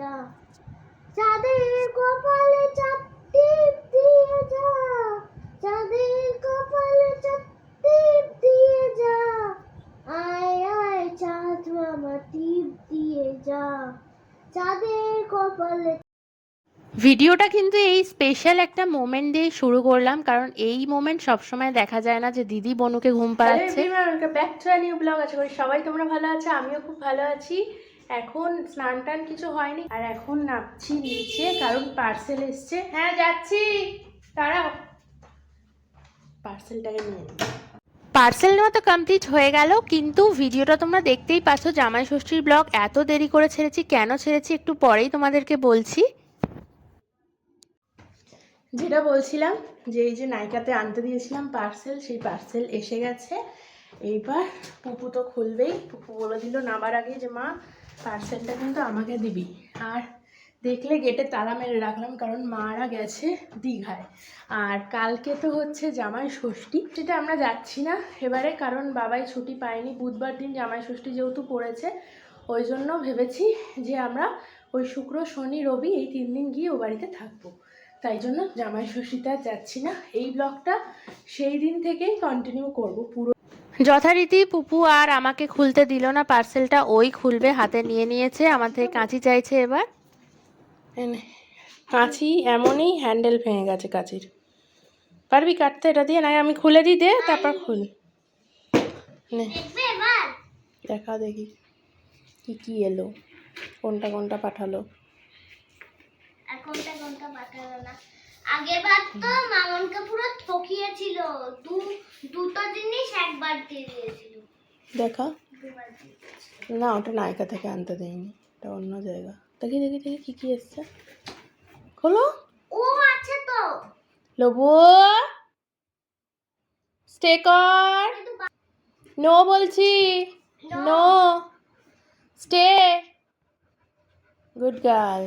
যা। চাঁদের কপালে চাপ টিপ দিয়ে যা। চাঁদের কপালে চাপ টিপ দিয়ে যা। আয় আয় চাঁদ মামা টিপ দিয়ে যা। চাঁদের কপালে ভিডিওটা কিন্তু এই স্পেশাল একটা মোমেন্ট দিয়ে শুরু করলাম কারণ এই মোমেন্ট সবসময় দেখা যায় না যে দিদি বনুকে ঘুম পাড়াচ্ছে। ব্যাক টু নিউ ব্লগ আশা করি সবাই তোমরা ভালো আছো আমিও খুব ভালো আছি। এখন স্নান টান কিছু হয়নি আর এখন নামছি নিচে কারণ পার্সেল এসছে। হ্যাঁ যাচ্ছি। দাঁড়াও। পার্সেলটাকে নিয়ে নিই পার্সেল নেওয়া তো কমপ্লিট হয়ে গেল কিন্তু ভিডিওটা তোমরা দেখতেই পাচ্ছ জামাই ষষ্ঠীর ব্লগ এত দেরি করে ছেড়েছি কেন ছেড়েছি একটু পরেই তোমাদেরকে বলছি। যেটা বলছিলাম যে এই যে নাইকাতে আনতে দিয়েছিলাম পার্সেল সেই পার্সেল এসে গেছে। এইবার পুপু তো খুলবেই পুপু বলে দিল নামার আগে যে মা পার্সেলটা কিন্তু আমাকে দিবি। আর দেখলে গেটে তালা মেরে রাখলাম, কারণ মারা গেছে দীঘায়। আর কালকে তো হচ্ছে জামাই ষষ্ঠী, সেটা আমরা যাচ্ছি না এবারে, কারণ বাবাই ছুটি পায়নি। বুধবার দিন জামাই ষষ্ঠী যেহেতু পড়েছে, ওই জন্য ভেবেছি যে আমরা ওই শুক্র, শনি, রবি এই তিন দিন গিয়ে ও বাড়িতে থাকব। তাই জন্য জামাই ষষ্ঠীতে আর যাচ্ছি না। এই ব্লগটা সেই দিন থেকেই কন্টিনিউ করব পুরো। যথারীতি পুপু আর আমাকে খুলতে দিল না পার্সেলটা ওই খুলবে হাতে নিয়ে নিয়েছে আমার থেকে কাঁচি চাইছে এবার। এনে। কাঁচি এমনই হ্যান্ডেল ভেঙে গেছে কাঁচির। পারবি কাটতে এটা দিয়ে? না আমি খুলে দিই দে তারপর খুল। নে দেখা দেখি কি কি এলো কোনটা কোনটা পাঠালো। আর কোনটা কোনটা পাঠালো না। আগেবার তো মামনকে পুরো ঠকিয়েছিল। দু দুটো জিনিস একবার দিয়ে দিয়েছিল। দেখা। না ওটা নায়িকা থেকে আনতে দেয়নি। এটা অন্য জায়গা। দেখি দেখি দেখি কি কি এসছে। খোলো। ও আছে তো। লবু। স্টে কর নো বলছি। নো। স্টে। Good girl.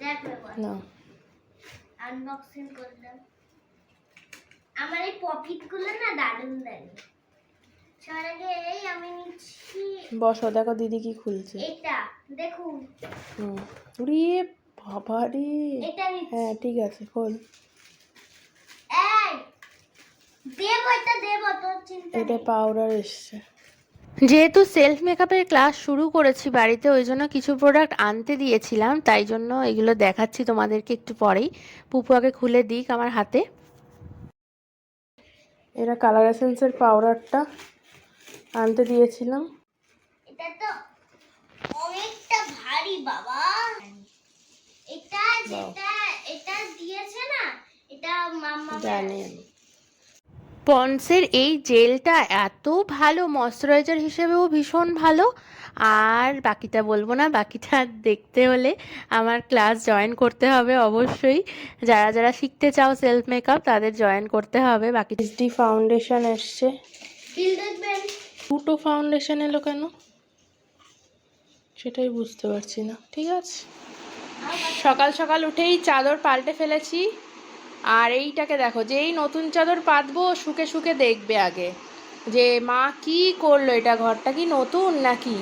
দেখো না। আনবক্সিং করলাম। আমার এই পপিটগুলো না দারুণ লাগে। সবার আগে এই আমি নিচ্ছি। বসো দেখো দিদি কি খুলছে। এটা দেখুন। হুম। উড়ি বাবা রে। এটা নিচ্ছি। হ্যাঁ ঠিক আছে খোল। এই দেব এটা দেব তোর চিন্তা এটা পাউডার এসছে। যেহেতু সেলফ মেকআপের ক্লাস শুরু করেছি বাড়িতে ওই জন্য কিছু প্রোডাক্ট আনতে দিয়েছিলাম তাই জন্য এগুলো দেখাচ্ছি তোমাদেরকে একটু পরেই। পুপু আগে খুলে দিক আমার হাতে। এরা কালার এসেন্সের পাউডারটা আনতে দিয়েছিলাম। এটা তো অনেকটা ভারী বাবা। এটা যেটা এটা দিয়েছে না এটা মাম্মা জানি পন্সের এই জেলটা এত ভালো ময়শ্চারাইজার হিসেবেও ভীষণ ভালো। আর বাকিটা বলব না বাকিটা দেখতে হলে আমার ক্লাস জয়েন করতে হবে অবশ্যই। যারা যারা শিখতে চাও সেলফ মেকআপ তাদের জয়েন করতে হবে। বাকি ডি ফাউন্ডেশন এসছে। দুটো ফাউন্ডেশন এলো কেন? সেটাই বুঝতে পারছি না। ঠিক আছে। সকাল সকাল উঠেই চাদর পাল্টে ফেলেছি। আর এইটাকে দেখো, যে এই নতুন চাদর পাতবো শুকে শুকে দেখবে আগে। যে মা কি করল এটা, ঘরটা কি নতুন নাকি?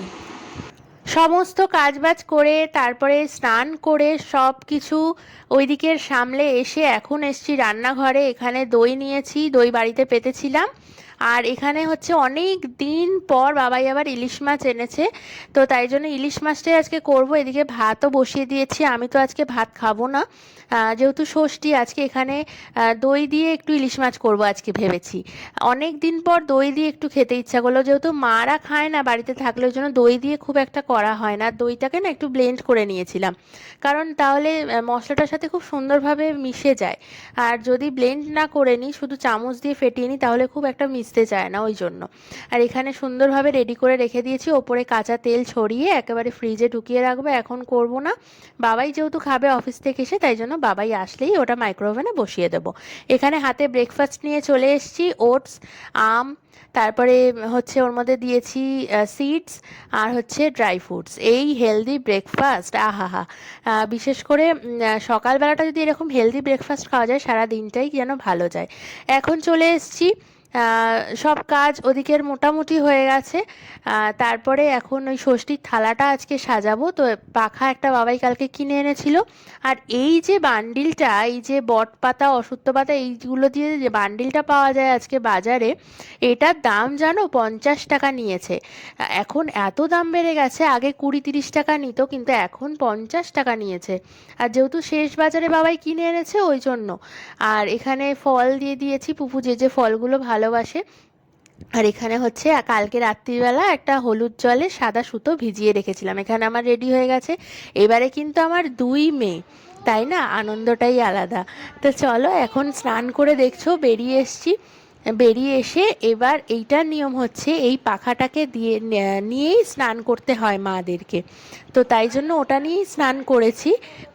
সমস্ত কাজবাজ করে, তারপরে স্নান করে সব কিছু ওইদিকের সামলে এসে এখন এসছি রান্নাঘরে। এখানে দই নিয়েছি, দই বাড়িতে পেতেছিলাম। আর এখানে হচ্ছে অনেক দিন পর বাবাই আবার ইলিশ মাছ এনেছে, তো তাই জন্য ইলিশ মাছটাই আজকে করব। এদিকে ভাতও বসিয়ে দিয়েছি, আমি তো আজকে ভাত খাব না। যেহেতু ষষ্ঠী, আজকে এখানে দই দিয়ে একটু ইলিশ মাছ করব আজকে ভেবেছি। অনেক দিন পর দই দিয়ে একটু খেতে ইচ্ছা করল, যেহেতু মারা খায় না বাড়িতে থাকলে ওই জন্য দই দিয়ে খুব একটা করা হয় না। দইটাকে না একটু ব্লেন্ড করে নিয়েছিলাম, কারণ তাহলে মশলাটার সাথে খুব সুন্দরভাবে মিশে যায়। আর যদি ব্লেন্ড না করে নিই, শুধু চামচ দিয়ে ফেটিয়ে নিই, তাহলে খুব একটা মিশতে চায় না ওই জন্য আর এখানে সুন্দরভাবে রেডি করে রেখে দিয়েছি, ওপরে কাঁচা তেল ছড়িয়ে একেবারে ফ্রিজে ঢুকিয়ে রাখব। এখন করব না। বাবাই যেহেতু খাবে অফিস থেকে এসে, তাই জন্য বাবাই আসলেই ওটা মাইক্রোওভেনে বসিয়ে দেবো। এখানে হাতে ব্রেকফাস্ট নিয়ে চলে এসেছি ওটস আম, তারপরে হচ্ছে ওর মধ্যে দিয়েছি সিডস আর হচ্ছে ড্রাই ফ্রুটস এই হেলদি ব্রেকফাস্ট আহা হা বিশেষ করে সকালবেলাটা যদি এরকম হেলদি ব্রেকফাস্ট খাওয়া যায় সারা দিনটাই যেন ভালো যায়। এখন চলে এসেছি সব কাজ ওদিকের মোটামুটি হয়ে গেছে। তারপরে এখন ওই ষষ্ঠীর থালাটা আজকে সাজাবো। তো পাখা একটা বাবাই কালকে কিনে এনেছিল। আর এই যে বান্ডিলটা, এই যে বট পাতা পাতা, এইগুলো দিয়ে যে বান্ডিলটা পাওয়া যায় আজকে বাজারে, এটার দাম জানো পঞ্চাশ টাকা নিয়েছে। এখন এত দাম বেড়ে গেছে, আগে কুড়ি তিরিশ টাকা নিত, কিন্তু এখন পঞ্চাশ টাকা নিয়েছে। আর যেহেতু শেষ বাজারে বাবাই কিনে এনেছে, ওই জন্য। আর এখানে ফল দিয়ে দিয়েছি, পুপু যে যে ফলগুলো ভালোবাসে। আর এখানে হচ্ছে, কালকে রাত্রিবেলা একটা হলুদ জলে সাদা সুতো ভিজিয়ে রেখেছিলাম। এখানে আমার রেডি হয়ে গেছে। এবারে কিন্তু আমার দুই মেয়ে, তাই না? আনন্দটাই আলাদা। তো চলো, এখন স্নান করে দেখছ, বেরিয়ে এসছি। বেরিয়ে এসে এবার এইটার নিয়ম হচ্ছে, এই পাখাটাকে দিয়ে, নিয়েই স্নান করতে হয় মাদেরকে। তো তাই জন্য ওটা নিয়েই স্নান করেছি।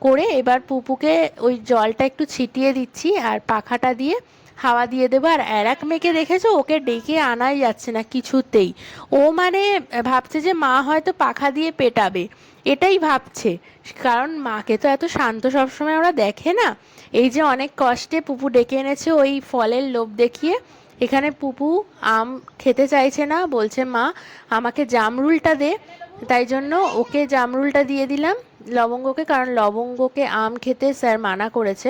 করে এবার পুপুকে ওই জলটা একটু ছিটিয়ে দিচ্ছি আর পাখাটা দিয়ে হাওয়া দিয়ে দেবো। আর আর এক মেয়েকে দেখেছ? ওকে ডেকে আনাই যাচ্ছে না কিছুতেই। ও মানে ভাবছে যে মা হয়তো পাখা দিয়ে পেটাবে। এটাই ভাবছে। কারণ মাকে তো এত শান্ত সবসময় ওরা দেখে না। এই যে অনেক কষ্টে পুপু ডেকে এনেছে ওই ফলের লোভ দেখিয়ে। এখানে পুপু আম খেতে চাইছে না, বলছে, মা, আমাকে জামরুলটা দে। তাই জন্য ওকে জামরুলটা দিয়ে দিলাম। লবঙ্গকে, কারণ লবঙ্গকে আম খেতে স্যার মানা করেছে।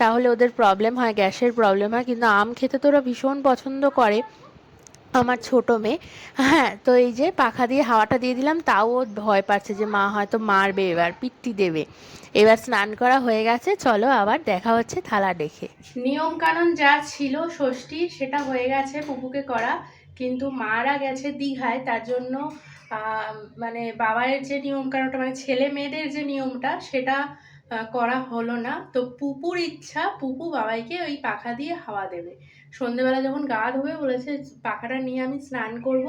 তাহলে ওদের প্রবলেম হয়, গ্যাসের প্রবলেম হয়, কিন্তু আম খেতে তো ওরা ভীষণ পছন্দ করে, আমার ছোট মেয়ে। হ্যাঁ তো এই যে পাখা দিয়ে হাওয়াটা দিয়ে দিলাম, তাও ও ভয় পাচ্ছে যে মা হয়তো মারবে এবার পিট্টি দেবে। এবার স্নান করা হয়ে গেছে, চলো আবার দেখা হচ্ছে থালা দেখে নিয়ম কানুন যা ছিল ষষ্ঠী, সেটা হয়ে গেছে পুপুকে করা, কিন্তু মারা গেছে দীঘায়, তার জন্য মানে বাবায়ের যে নিয়ম কানুনটা মানে ছেলে মেয়েদের যে নিয়মটা, সেটা করা হলো না। তো পুপুর ইচ্ছা, পুপু বাবাইকে ওই পাখা দিয়ে হাওয়া দেবে। সন্ধেবেলা যখন গা ধোবে বলেছে, পাখাটা নিয়ে আমি স্নান করব,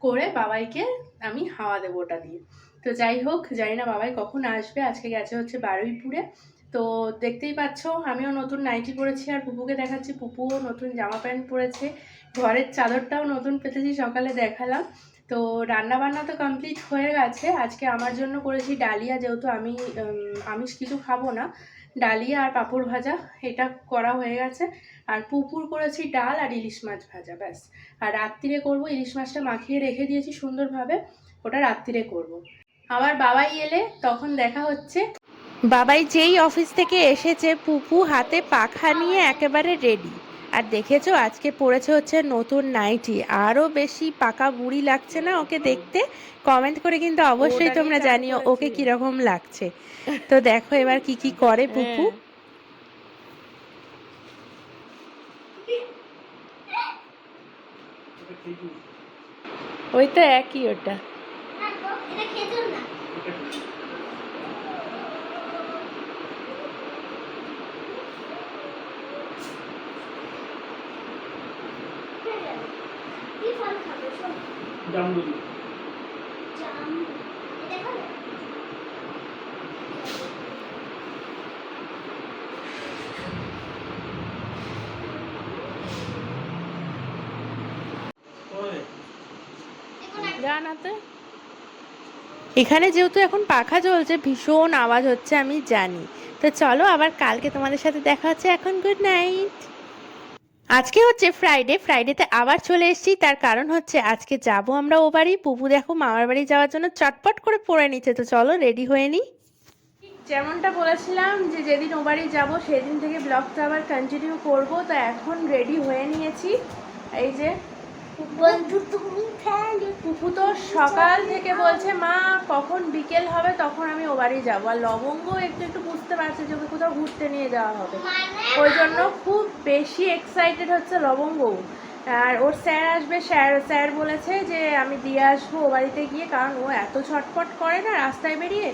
করে বাবাইকে আমি হাওয়া দেবো ওটা দিয়ে। তো যাই হোক, জানি না বাবাই কখন আসবে। আজকে গেছে হচ্ছে বারুইপুরে। তো দেখতেই পাচ্ছ, আমিও নতুন নাইটি পরেছি আর পুপুকে দেখাচ্ছি। পুপুও নতুন জামা প্যান্ট পরেছে। ঘরের চাদরটাও নতুন পেতেছি, সকালে দেখালাম। তো রান্না বান্না তো কমপ্লিট হয়ে গেছে। আজকে আমার জন্য করেছি ডালিয়া, যেহেতু আমি আমিষ কিছু খাব না। ডালিয়া আর পাঁপড় ভাজা, এটা করা হয়ে গেছে। আর পুকুর করেছি ডাল আর ইলিশ মাছ ভাজা, ব্যাস। আর রাত্রিরে করব, ইলিশ মাছটা মাখিয়ে রেখে দিয়েছি সুন্দরভাবে, ওটা রাত্রিরে করব। আবার বাবাই এলে, তখন দেখা হচ্ছে। বাবাই যেই অফিস থেকে এসেছে, পুপু হাতে পাখা নিয়ে একেবারে রেডি আর দেখেছ আজকে পড়েছে হচ্ছে নতুন নাইটি। আরও বেশি পাকা বুড়ি লাগছে না ওকে দেখতে? কমেন্ট করে কিন্তু অবশ্যই তোমরা জানিও ওকে কীরকম লাগছে। তো দেখো এবার কি কি করে পুপু। হ্যাঁ। ওই তো একই ওটা হ্যাঁ গো, এটা খেজুর না কি ফল খাবে শোনো জামরুল। এখানে যেহেতু এখন পাখা চলছে, ভীষণ আওয়াজ হচ্ছে, আমি জানি। তো চলো আবার কালকে তোমাদের সাথে দেখা হচ্ছে, এখন গুড নাইট আজকে হচ্ছে ফ্রাইডে ফ্রাইডেতে আবার চলে এসেছি। তার কারণ হচ্ছে আজকে যাব আমরা ও বাড়ি। পুপু দেখো মামার বাড়ি যাওয়ার জন্য চটপট করে পড়ে নিচ্ছে। তো চলো রেডি হয়ে নিই যেমনটা বলেছিলাম যে যেদিন ও বাড়ি যাব, সেদিন থেকে ব্লগটা আবার কন্টিনিউ করব। তো এখন রেডি হয়ে নিয়েছি। এই যে বন্ধু তো সকাল থেকে বলছে, মা, কখন বিকেল হবে তখন আমি ও বাড়ি যাব। আর লবঙ্গ একটু একটু বুঝতে পারছে যে কোথাও ঘুরতে নিয়ে যাওয়া হবে। ওই জন্য খুব বেশি এক্সাইটেড হচ্ছে লবঙ্গ। আর ওর স্যার আসবে, স্যার স্যার বলেছে যে, আমি দিয়ে আসব ও বাড়িতে গিয়ে কারণ ও এত ছটফট করে না রাস্তায় বেরিয়ে,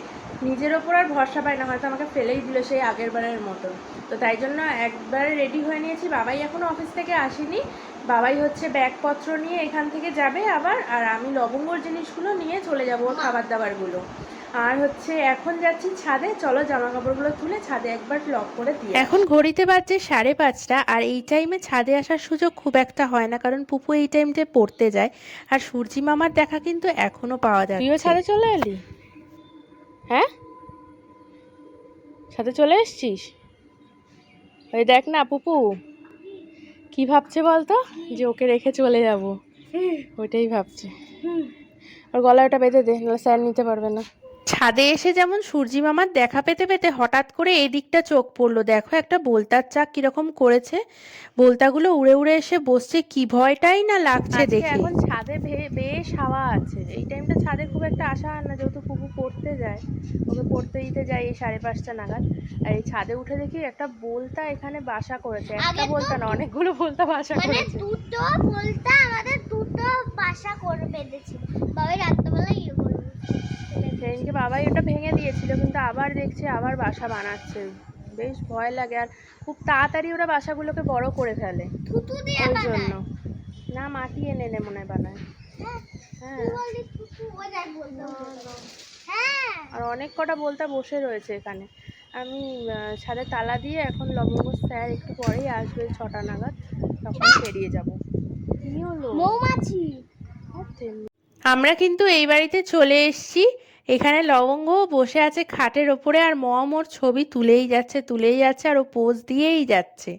নিজের ওপর আর ভরসা পায় না। হয়তো আমাকে ফেলেই দিল সেই আগের বারের মতন তো তাই জন্য একবার রেডি হয়ে নিয়েছি। বাবাই এখনও অফিস থেকে আসেনি। বাবাই হচ্ছে ব্যাগপত্র নিয়ে এখান থেকে যাবে আবার আর আমি লবঙ্গর জিনিসগুলো নিয়ে চলে যাব ওর খাবার দাবারগুলো আর হচ্ছে এখন যাচ্ছি ছাদে চলো জামা কাপড়গুলো তুলে ছাদে একবার লক করে দিই এখন ঘড়িতে বাজছে সাড়ে পাঁচটা আর এই টাইমে ছাদে আসার সুযোগ খুব একটা হয় না কারণ পুপু এই টাইমতে পড়তে যায় আর সূর্যি মামার দেখা কিন্তু এখনও পাওয়া যায় তুইও ছাদে চলে এলি? হ্যাঁ? ছাদে চলে এসছিস? ওই দেখ না পুপু। কি ভাবছে বলতো? যে ওকে রেখে চলে যাব। ওইটাই ভাবছে। আর গলায় ওটা বেঁধে দে নাহলে স্যার নিতে পারবে না। ছাদে এসে যেমন সূর্যি মামার দেখা পেতে পেতে হঠাৎ করে এই দিকটা চোখ পড়ল। দেখো একটা বোলতার চাক কীরকম করেছে। বোলতাগুলো উড়ে উড়ে এসে বসছে কি ভয়টাই না লাগছে দেখে। এখন ছাদে বেশ হাওয়া আছে। এই টাইমটা ছাদে খুব একটা আসা হয় না যেহেতু পুকু পড়তে যায়। ওকে পড়তে দিতে যাই এই সাড়ে পাঁচটা নাগাদ। আর এই ছাদে উঠে দেখি একটা বোলতা এখানে বাসা করেছে। একটা বোলতা না অনেকগুলো বোলতা বাসা মানে করেছে। দুটো বলতে আমাদের দুটো বাসা করে বেঁধেছিল। বাবাই রাত্রেবেলা ইয়ে সেদিনকে বাবাই ওটা ভেঙে দিয়েছিল কিন্তু আবার দেখছি আবার বাসা বানাচ্ছে। বেশ ভয় লাগে আর খুব তাড়াতাড়ি ওরা বাসাগুলোকে বড় করে ফেলে। ওই জন্য। না মাটি এনে এনে মনে হয় বানায়। হ্যাঁ হ্যাঁ। হ্যাঁ। আর অনেক কটা বলতে বসে রয়েছে এখানে। আমি ছাদে তালা দিয়ে এখন লবঙ্গ স্যার একটু পরেই আসবে ছটা নাগাদ। তখন বেরিয়ে যাব। কি হলো? মৌমাছি। আমরা কিন্তু এই বাড়িতে চলে এসেছি। এখানে লবঙ্গ বসে আছে খাটের ওপরে আর মম ওর ছবি তুলেই যাচ্ছে তুলেই যাচ্ছে আর ও পোজ দিয়েই যাচ্ছে।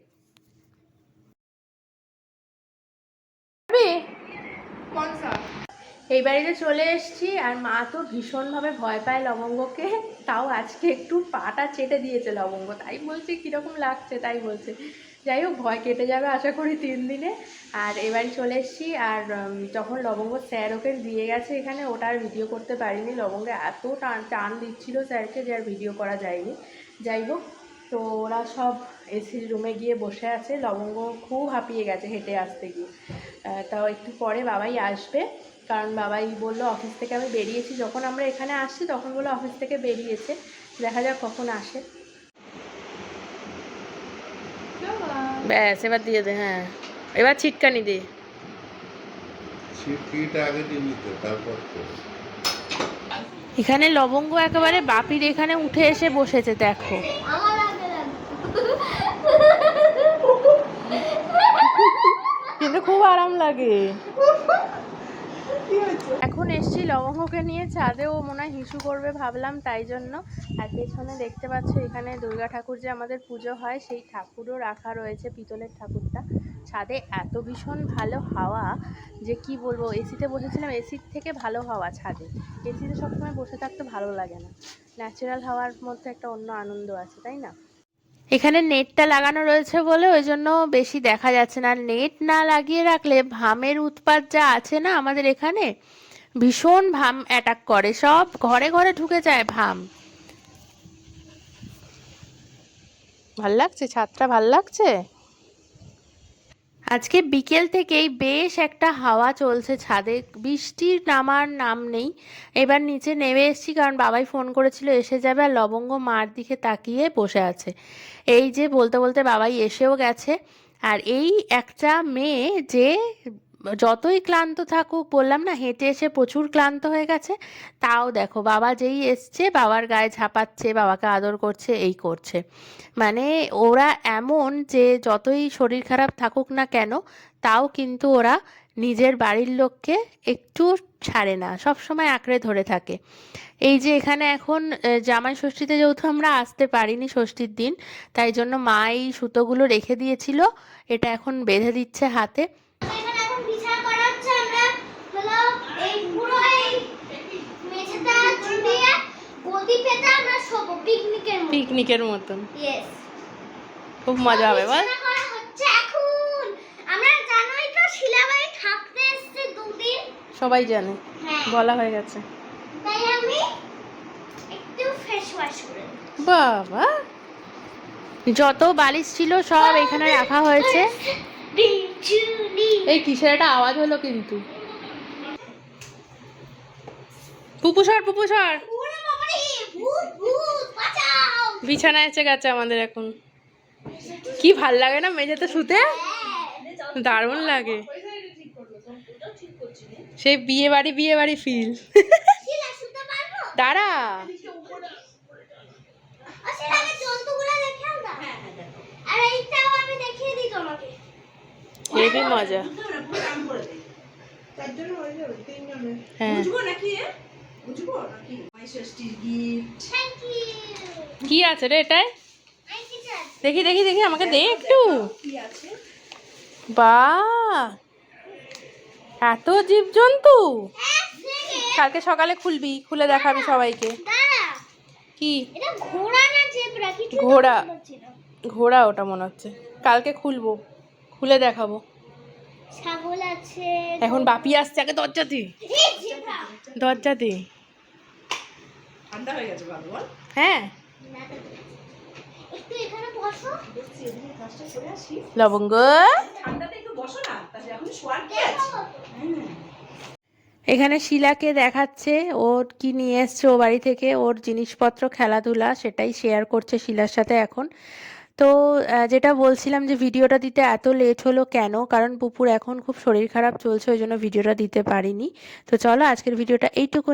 এই বাড়িতে চলে এসেছি আর মা তো ভীষণভাবে ভয় পায় লবঙ্গকে। তাও আজকে একটু পাটা চেটে দিয়েছে লবঙ্গ। তাই বলছে, কীরকম লাগছে? তাই বলছে। যাই হোক, ভয় কেটে যাবে আশা করি তিন দিনে। আর এবারে চলে এসেছি আর যখন লবঙ্গ স্যার ওকে দিয়ে গেছে এখানে, ওটা আর ভিডিও করতে পারিনি। লবঙ্গে এত টান টান দিচ্ছিল স্যারকে যে আর ভিডিও করা যায়নি। যাই হোক, তো ওরা সব এসির রুমে গিয়ে বসে আছে। লবঙ্গ খুব হাঁপিয়ে গেছে হেঁটে আসতে গিয়ে। তাও একটু পরে বাবাই আসবে। কারণ বাবাই বলল অফিস থেকে আমি বেরিয়েছি। যখন আমরা এখানে আসছি তখন বলল অফিস থেকে বেরিয়েছে। দেখা যাক কখন আসে। ব্যাস এবার দিয়ে দে হ্যাঁ। এবার ছিটকানি দে। এখানে লবঙ্গ একেবারে বাপির এখানে উঠে এসে বসেছে দেখো। কিন্তু খুব আরাম লাগে। এখন এসছি লবঙ্গকে নিয়ে ছাদে ও মনে হয় হিসু করবে ভাবলাম, তাই জন্য। আর পেছনে দেখতে পাচ্ছ এখানে দুর্গা ঠাকুর যে আমাদের পুজো হয়, সেই ঠাকুরও রাখা রয়েছে পিতলের ঠাকুরটা। ছাদে এত ভীষণ ভালো হাওয়া যে কি বলব এসিতে বসেছিলাম এসির থেকে ভালো হাওয়া ছাদে। এসিতে সবসময় বসে থাকতে ভালো লাগে না। ন্যাচারাল হাওয়ার মধ্যে একটা অন্য আনন্দ আছে, তাই না? এখানে নেটটা লাগানো রয়েছে বলে, ওই জন্য বেশি দেখা যাচ্ছে না। নেট না লাগিয়ে রাখলে ভামের উৎপাত যা আছে না আমাদের এখানে, ভীষণ ভাম অ্যাটাক করে। সব ঘরে ঘরে ঢুকে যায় ভাম। ভালো লাগছে? ছাদটা ভালো লাগছে? আজকে বিকেল থেকেই বেশ একটা হাওয়া চলছে ছাদে। বৃষ্টির নামার নাম নেই। এবার নিচে নেমে এসেছি কারণ বাবাই ফোন করেছিল, এসে যাবে আর লবঙ্গ মার দিকে তাকিয়ে বসে আছে। এই যে বলতে বলতে বাবাই এসেও গেছে। আর এই একটা মেয়ে যে যতই ক্লান্ত থাকুক, বললাম না, হেঁটে এসে প্রচুর ক্লান্ত হয়ে গেছে, তাও দেখো, বাবা যেই এসছে, বাবার গায়ে ঝাঁপাচ্ছে, বাবাকে আদর করছে, এই করছে। মানে ওরা এমন যে যতই শরীর খারাপ থাকুক না কেন, তাও কিন্তু ওরা নিজের বাড়ির লোককে একটু ছাড়ে না সব সময় আঁকড়ে ধরে থাকে। এই যে এখানে এখন জামাই ষষ্ঠীতে যেহেতু আমরা আসতে পারিনি ষষ্ঠীর দিন, তাই জন্য মা এই সুতোগুলো রেখে দিয়েছিল, এটা এখন বেঁধে দিচ্ছে হাতে এখানে এখন বিছানা করা হচ্ছে আমরা হলো এই পুরো এই মেঝেটা ছড়িয়ে গদি পেতে আমরা শোবো পিকনিকের মতো পিকনিকের মতন। খুব মজা হবে বল। হচ্ছে এখন। আমরা জানোই তো শিলাবাড়ি থাকতে এসেছে দুদিন। সবাই জানে হ্যাঁ। বলা হয়ে গেছে। তাই আমি একটু ফেস ওয়াশ করে বাবা! যত বালিশ ছিল সব এখানে রাখা হয়েছে। এই কিসের একটা আওয়াজ হলো কিন্তু। পুপুসর পুপুসর ওরে বাবারে ভূত ভূত বিছানায় এসে গেছে আমাদের এখন। কি ভালো লাগে না মেঝেতে শুতে? হ্যাঁ দারুণ লাগে। সেই বিয়ে বাড়ি বিয়ে বাড়ি ফিল শিলা শুতে পারব দাঁড়া। ও শিলা আগে জন্তুগুলো দেখে আমরা আর এইটাও আমি দেখিয়ে দিই তোমাকে হেভি মজা। হ্যাঁ। বুঝব নাকি বুঝব নাকি? গিফট থ্যাংক ইউ কি আছে রে এটায়? দেখি দেখি দেখি আমাকে দে একটু। বা এত জীবজন্তু। কালকে সকালে খুলবি খুলে দেখাবি সবাইকে। কি? ঘোড়া ঘোড়া। ওটা মনে হচ্ছে। কালকে খুলবো খুলে দেখাবো। ছাগল আছে এখন বাপি আসছে আগে দরজাতে। এই জেব্রা দরজাতে ঠান্ডা হয়ে। লবঙ্গ? ঠান্ডাতে একটু বসো না তাহলে এখন শোয়ার কি আছে? এখানে শিলাকে দেখাচ্ছে ওর কি নিয়ে এসছে ও বাড়ি থেকে ওর জিনিসপত্র খেলাধুলা সেটাই শেয়ার করছে শিলার সাথে এখন। তো যেটা বলছিলাম যে ভিডিওটা দিতে এত লেট হলো কেন কারণ পুপুর এখন খুব শরীর খারাপ চলছে ওই জন্য ভিডিওটা দিতে পারিনি। তো চলো আজকের ভিডিওটা এইটুকু